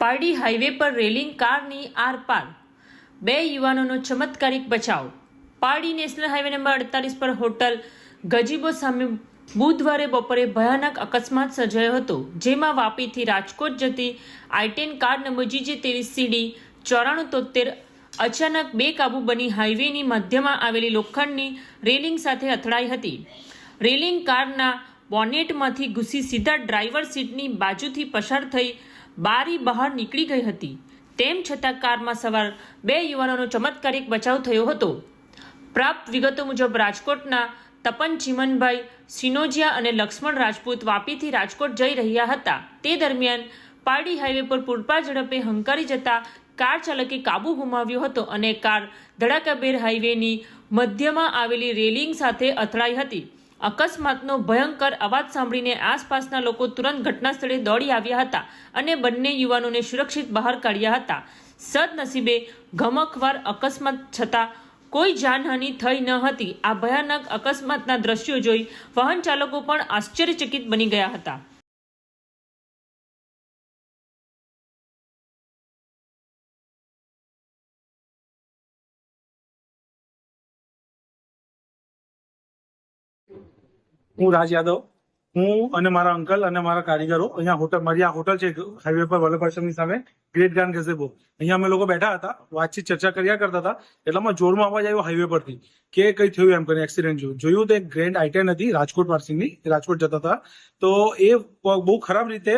Pardi highway પર railing કારની આરપાર બે યુવાનોનો ચમત્કારિક બચાવ. પારડી નેશનલ હાઈવે નંબર અડતાલીસ પર હોટલ ગજીબો સામે બુધવારે બપોરે ભયાનક અકસ્માત સર્જાયો હતો, જેમાં વાપીથી રાજકોટ જતી આઈટેન કાર નંબર જીજે ત્રેવીસ સીડી ચોરાણું તોતેર અચાનક બેકાબુ બની હાઈવેની મધ્યમાં આવેલી લોખંડની રેલિંગ સાથે અથડાઈ હતી. રેલિંગ કારના બોનેટમાંથી ઘૂસી સીધા ડ્રાઈવર સીટની બાજુથી પસાર થઈ બારી બહાર નીકળી ગઈ હતી. તેમ છતાં કારમાં સવાર બે યુવાનોનો ચમત્કારિક બચાવ થયો હતો. પ્રાપ્ત વિગતો મુજબ રાજકોટના તપન ચિમનભાઈ, સિનોજિયા અને લક્ષ્મણ રાજપૂત વાપીથી રાજકોટ જઈ રહ્યા હતા. તે દરમિયાન પારડી હાઈવે પર પૂરપાર ઝડપે હંકારી જતા કાર ચાલકે કાબુ ગુમાવ્યો હતો અને કાર ધડાકાભેર હાઈવેની મધ્યમાં આવેલી રેલિંગ સાથે અથડાઈ હતી. અકસ્માતનો ભયંકર અવાજ સાંભળીને આસપાસના લોકો તુરંત ઘટના સ્થળે દોડી આવ્યા હતા અને બંને યુવાનોને સુરક્ષિત બહાર કાઢ્યા હતા. સદનસીબે ગમખવાર અકસ્માત છતાં કોઈ જાનહાનિ થઈ ન હતી. આ ભયાનક અકસ્માતના દ્રશ્યો જોઈ વાહન ચાલકો પણ આશ્ચર્યચકિત બની ગયા હતા. હું રાજ યાદવ. હું અને મારા અંકલ અને મારા કારીગરો અહીંયા હોટલ, મારી આ હોટલ છે હાઈવે પર વલ્લભાશ્રમની સામે ગ્રેટ ગ્રાન્ડ ગેઝેબો અહીંયા અમે લોકો બેઠા હતા, વાતચીત, ચર્ચા કર્યા કરતા હતા એટલામાં જોરમાં અવાજ આવ્યો હાઈવે પરથી, કે કઈ થયું એમ કરીને એક્સિડન્ટ જોયું. જોયું તો એક ગ્રેન્ડ આઈટેન હતી, રાજકોટ પાર્સિંગની રાજકોટ જતા હતા. તો એ બહુ ખરાબ રીતે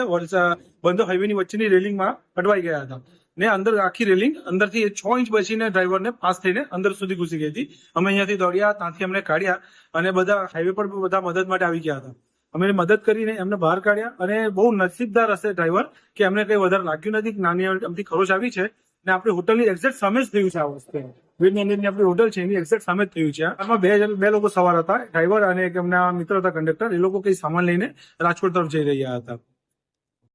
બંધ હાઈવેની વચ્ચેની રેલિંગમાં અટવાઈ ગયા હતા. ને અંદર આખી રેલિંગ, અંદરથી છ ઇંચ બચીને ડ્રાઈવરને પાસ થઈને અંદર સુધી ઘૂસી ગઈ હતી. અમે અહીંયાથી દોડ્યા, ત્યાંથી અમને કાઢ્યા અને બધા હાઈવે પર બધા મદદ માટે આવી ગયા હતા. અમે મદદ કરીને એમને બહાર કાઢ્યા અને બહુ નસીબદાર હશે ડ્રાઈવર કે એમને કઈ વધારે લાગ્યું નથી નાની અમથી ખરોચ આવી છે ને આપણી હોટલની એક્ઝેક્ટ સામે જ થયું છે આ વસ્તુ. વીરનંદનની આપણી હોટલ છે, એની એક્ઝેક્ટ સામે જ થયું છે. આમાં બે બે લોકો સવાર હતા ડ્રાઈવર અને એમના મિત્ર હતા કંડક્ટર એ લોકો કઈ સામાન લઈને રાજકોટ તરફ જઈ રહ્યા હતા.